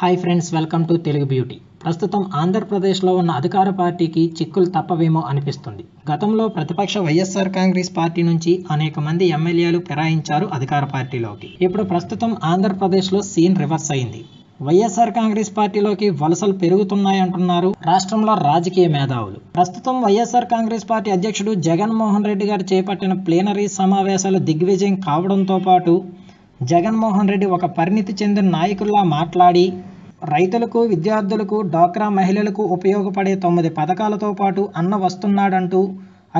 Hi friends welcome to Telugu beauty. ప్రస్తుతం ఆంధ్రప్రదేశ్లో ఉన్న అధికార పార్టీకి చిక్కులు తప్పవేమో అనిపిస్తుంది. గతంలో ప్రతిపక్ష వైఎస్ఆర్ కాంగ్రెస్ పార్టీ నుంచి అనేక మంది ఎమ్మెల్యేలు ఫిరాయించారు అధికార పార్టీలోకి. ఇప్పుడు ప్రస్తుతం ఆంధ్రప్రదేశ్లో సీన్ రివర్స్ అయింది. వైఎస్ఆర్ కాంగ్రెస్ పార్టీలోకి వలసలు పెరుగుతున్నాయంటున్నారు రాష్ట్రంలో రాజకీయ మేధావులు. ప్రస్తుతం వైఎస్ఆర్ కాంగ్రెస్ పార్టీ అధ్యక్షుడు జగన్మోహన్ రెడ్డి గారు చేపట్టిన ప్లేనరీ సమావేశాలు దిగ్విజయం కావడంతో పాటు జగన్మోహన్ రెడ్డి ఒక పరిణితి చెందిన నాయకుల్లా మాట్లాడి రైతులకు విద్యార్థులకు డ్వాక్రా మహిళలకు ఉపయోగపడే తొమ్మిది పథకాలతో పాటు అన్న వస్తున్నాడంటూ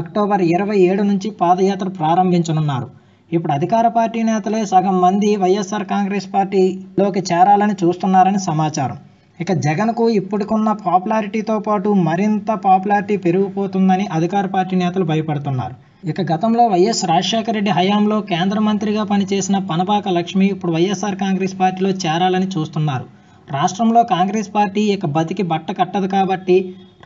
అక్టోబర్ ఇరవై ఏడు నుంచి పాదయాత్ర ప్రారంభించనున్నారు. ఇప్పుడు అధికార పార్టీ నేతలే సగం మంది వైఎస్ఆర్ కాంగ్రెస్ పార్టీలోకి చేరాలని చూస్తున్నారని సమాచారం. ఇక జగన్కు ఇప్పటికున్న పాపులారిటీతో పాటు మరింత పాపులారిటీ పెరిగిపోతుందని అధికార పార్టీ నేతలు భయపడుతున్నారు. ఇక గతంలో వైఎస్ రాజశేఖర రెడ్డి హయాంలో కేంద్ర మంత్రిగా పనిచేసిన పనపాక లక్ష్మి ఇప్పుడు వైఎస్ఆర్ కాంగ్రెస్ పార్టీలో చేరాలని చూస్తున్నారు. రాష్ట్రంలో కాంగ్రెస్ పార్టీ ఇక బతికి బట్ట కట్టదు కాబట్టి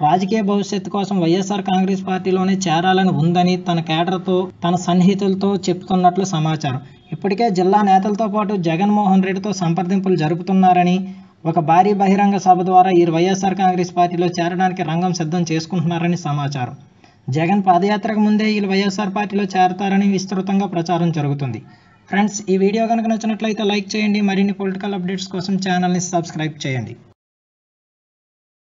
రాజకీయ భవిష్యత్తు కోసం వైఎస్ఆర్ కాంగ్రెస్ పార్టీలోనే చేరాలని ఉందని తన కేడర్తో తన సన్నిహితులతో చెప్తున్నట్లు సమాచారం. ఇప్పటికే జిల్లా నేతలతో పాటు జగన్మోహన్ రెడ్డితో సంప్రదింపులు జరుపుతున్నారని ఒక భారీ బహిరంగ సభ ద్వారా ఈ వైఎస్ఆర్ కాంగ్రెస్ పార్టీలో చేరడానికి రంగం సిద్ధం చేసుకుంటున్నారని సమాచారం. జగన్ పాదయాత్రకు ముందే వీళ్ళు వైఎస్ఆర్ పార్టీలో చేరతారని విస్తృతంగా ప్రచారం జరుగుతుంది. ఫ్రెండ్స్ ఈ వీడియో కనుక నచ్చినట్లయితే లైక్ చేయండి. మరిన్ని పొలిటికల్ అప్డేట్స్ కోసం ఛానల్ని సబ్స్క్రైబ్ చేయండి.